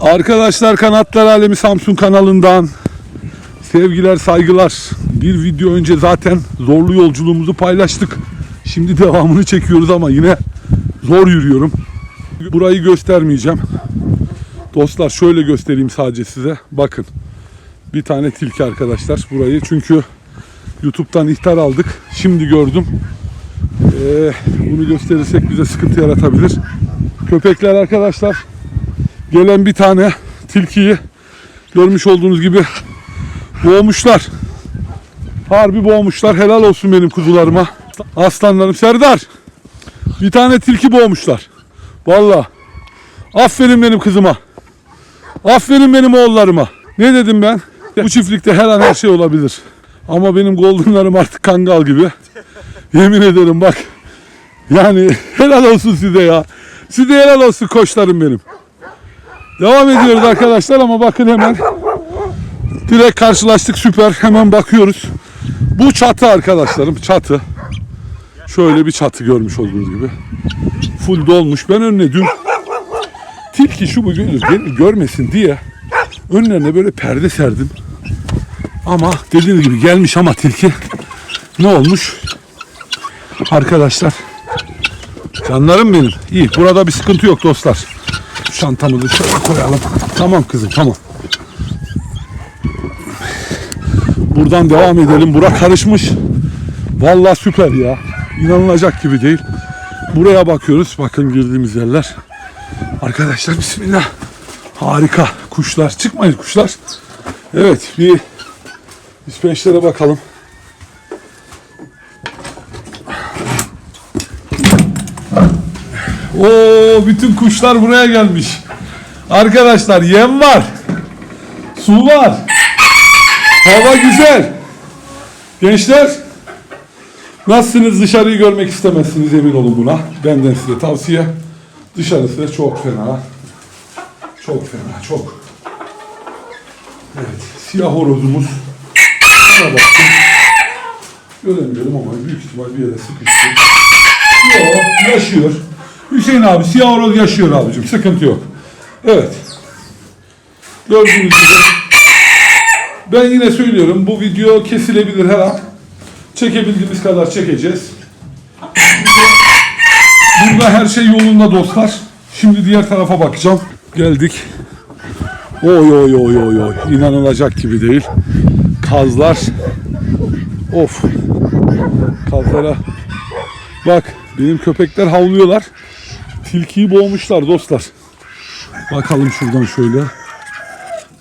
Arkadaşlar Kanatlar Alemi Samsun kanalından sevgiler saygılar. Bir video önce zaten zorlu yolculuğumuzu paylaştık. Şimdi devamını çekiyoruz ama yine zor yürüyorum. Burayı göstermeyeceğim. Dostlar şöyle göstereyim sadece size. Bakın. Bir tane tilki arkadaşlar burayı. Çünkü YouTube'dan ihtar aldık. Şimdi gördüm. Ee, bunu gösterirsek bize sıkıntı yaratabilir. Köpekler arkadaşlar gelen bir tane tilkiyi görmüş olduğunuz gibi boğmuşlar. Harbi boğmuşlar. Helal olsun benim kuzularıma. Aslanlarım. Serdar. Bir tane tilki boğmuşlar. Valla. Aferin benim kızıma. Aferin benim oğullarıma. Ne dedim ben? Bu çiftlikte her an her şey olabilir. Ama benim goldenlarım artık kangal gibi. Yemin ederim bak. Yani helal olsun size ya. Size helal olsun koçlarım benim. Devam ediyoruz arkadaşlar ama bakın hemen direkt karşılaştık süper. Hemen bakıyoruz. Bu çatı arkadaşlarım çatı. Şöyle bir çatı görmüş olduğunuz gibi. Full dolmuş. Ben önüne dün tilki şu bu görmesin diye önlerine böyle perde serdim. Ama dediğiniz gibi gelmiş ama tilki ne olmuş? Arkadaşlar canlarım benim. İyi burada bir sıkıntı yok dostlar. Çantamızı şöyle koyalım. Tamam kızım tamam. Buradan devam edelim. Bura karışmış. Vallahi süper ya. İnanılacak gibi değil. Buraya bakıyoruz. Bakın girdiğimiz yerler. Arkadaşlar bismillah. Harika. Kuşlar. Çıkmayın kuşlar. Evet bir biz peşlere bakalım. Oo bütün kuşlar buraya gelmiş. Arkadaşlar yem var. Su var. Hava güzel. Gençler nasılsınız dışarıyı görmek istemezsiniz emin olun buna. Benden size tavsiye. Dışarısı çok fena. Çok fena çok. Evet siyah horozumuz. Göremiyorum ama büyük ihtimal bir yere sıkıştı. Yok yaşıyor. Hüseyin abi siyah horoz yaşıyor abicim sıkıntı yok. Evet. Gördüğünüz gibi ben yine söylüyorum bu video kesilebilir her an. Çekebildiğimiz kadar çekeceğiz. Burada her şey yolunda dostlar. Şimdi diğer tarafa bakacağım. Geldik. Oy oy oy oy oy. İnanılacak gibi değil. Kazlar. Of. Kazlara. Bak benim köpekler havlıyorlar. Tilkiyi boğmuşlar dostlar. Bakalım şuradan şöyle.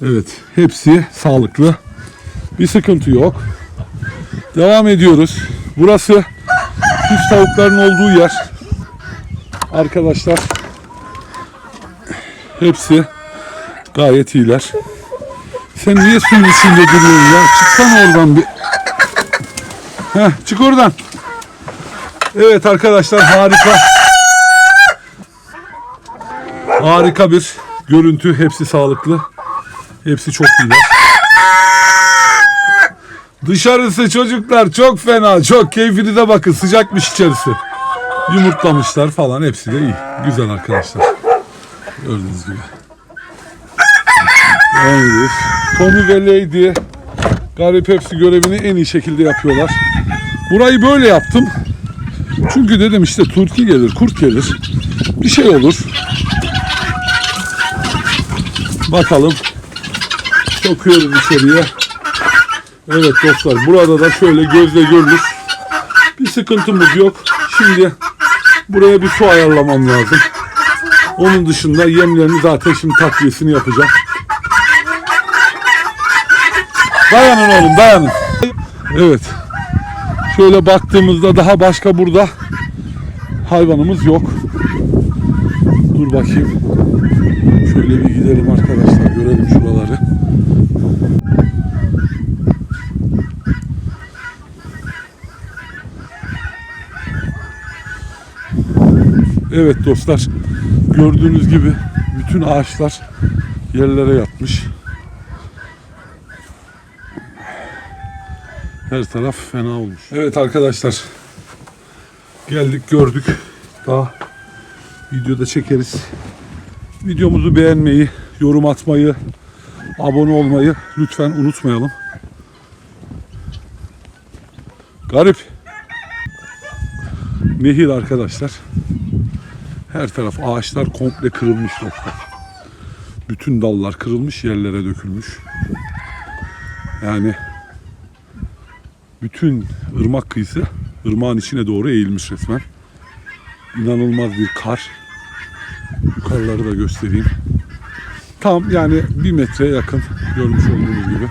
Evet, hepsi sağlıklı. Bir sıkıntı yok. Devam ediyoruz. Burası kuş tavukların olduğu yer. Arkadaşlar hepsi gayet iyiler. Sen niye suyun içinde duruyorsun ya? Çıksana oradan bir. Heh, çık oradan. Evet arkadaşlar harika. Harika bir görüntü. Hepsi sağlıklı. Hepsi çok iyiler. Dışarısı çocuklar çok fena. Çok keyfinize bakın. Sıcakmış içerisi. Yumurtlamışlar falan. Hepsi de iyi. Güzel arkadaşlar. Gördüğünüz gibi. Evet. Tommy ve Lady garip hepsi görevini en iyi şekilde yapıyorlar. Burayı böyle yaptım. Çünkü dedim işte turki gelir, kurt gelir. Bir şey olur. Bakalım. Sokuyorum içeriye. Evet dostlar burada da şöyle gözle görülür. Bir sıkıntımız yok. Şimdi buraya bir su ayarlamam lazım. Onun dışında yemlerini zaten şimdi takviyesini yapacağım. Dayanın oğlum dayanın. Evet. Şöyle baktığımızda daha başka burada hayvanımız yok. Dur bakayım. Şöyle bir gidelim arkadaşlar görelim şuraları. Evet dostlar gördüğünüz gibi bütün ağaçlar yerlere yatmış. Her taraf fena olmuş. Evet arkadaşlar geldik gördük. Daha videoda çekeriz. Videomuzu beğenmeyi, yorum atmayı, abone olmayı lütfen unutmayalım. Garip. Nehir arkadaşlar. Her taraf ağaçlar komple kırılmış dostlar. Bütün dallar kırılmış yerlere dökülmüş. Yani bütün ırmak kıyısı ırmağın içine doğru eğilmiş resmen. İnanılmaz bir kar. Yukarıları da göstereyim. Tam yani bir metreye yakın görmüş olduğunuz gibi.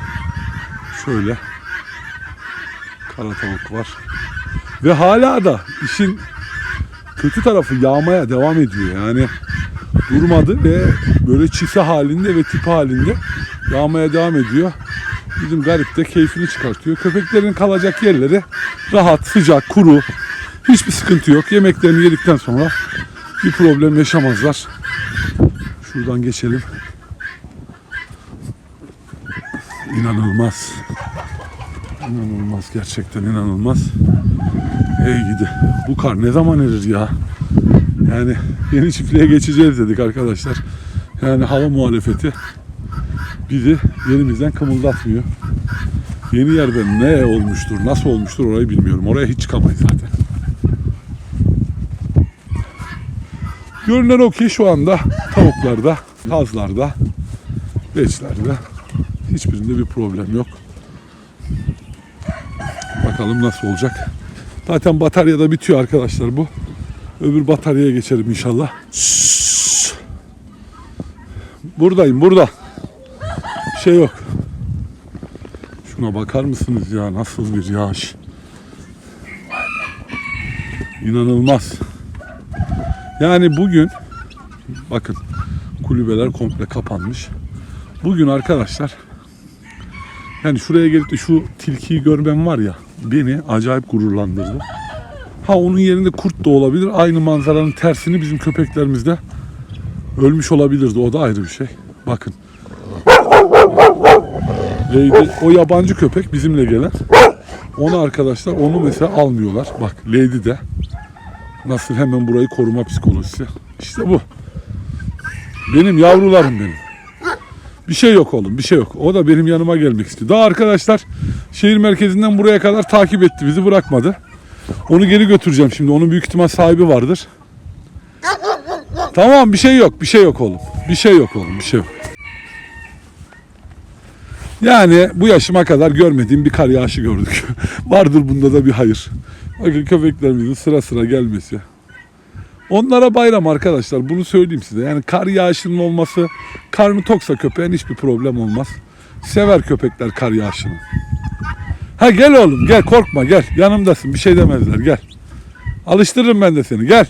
Şöyle kara tavuk var. Ve hala da işin kötü tarafı yağmaya devam ediyor. Yani durmadı ve böyle çise halinde ve tip halinde yağmaya devam ediyor. Bizim garip de keyfini çıkartıyor. Köpeklerin kalacak yerleri rahat, sıcak, kuru. Hiçbir sıkıntı yok. Yemeklerini yedikten sonra bir problem yaşamazlar. Şuradan geçelim. İnanılmaz. İnanılmaz gerçekten inanılmaz. Ey gidi. Bu kar ne zaman erir ya? Yani yeni çiftliğe geçeceğiz dedik arkadaşlar. Yani hava muhalefeti bizi yerimizden kımıldatmıyor. Yeni yerde ne olmuştur, nasıl olmuştur orayı bilmiyorum. Oraya hiç çıkamayız zaten. Görünen o ki şu anda tavuklarda, kazlarda, beçlerde hiçbirinde bir problem yok. Bakalım nasıl olacak. Zaten batarya da bitiyor arkadaşlar bu. Öbür bataryaya geçelim inşallah. Şşş. Buradayım burada. Şey yok. Şuna bakar mısınız ya nasıl bir yağış. İnanılmaz. Yani bugün bakın kulübeler komple kapanmış. Bugün arkadaşlar yani şuraya gelip de şu tilkiyi görmem var ya beni acayip gururlandırdı. Ha onun yerinde kurt da olabilir. Aynı manzaranın tersini bizim köpeklerimiz de ölmüş olabilirdi. O da ayrı bir şey. Bakın. Lady, o yabancı köpek bizimle gelen. Onu arkadaşlar onu mesela almıyorlar. Bak Lady de nasıl hemen burayı koruma psikolojisi. İşte bu. Benim yavrularım benim. Bir şey yok oğlum bir şey yok. O da benim yanıma gelmek istiyor. Daha arkadaşlar şehir merkezinden buraya kadar takip etti bizi bırakmadı. Onu geri götüreceğim şimdi. Onun büyük ihtimal sahibi vardır. Tamam bir şey yok bir şey yok oğlum. Bir şey yok oğlum bir şey yok. Yani bu yaşıma kadar görmediğim bir kar yağışı gördük. Vardır bunda da bir hayır. Bakın köpeklerimizin sıra sıra gelmesi. Onlara bayram arkadaşlar bunu söyleyeyim size. Yani kar yağışının olması karnı toksa köpeğin hiçbir problem olmaz. Sever köpekler kar yağışını. Ha gel oğlum gel korkma gel yanımdasın bir şey demezler gel. Alıştırırım ben de seni gel.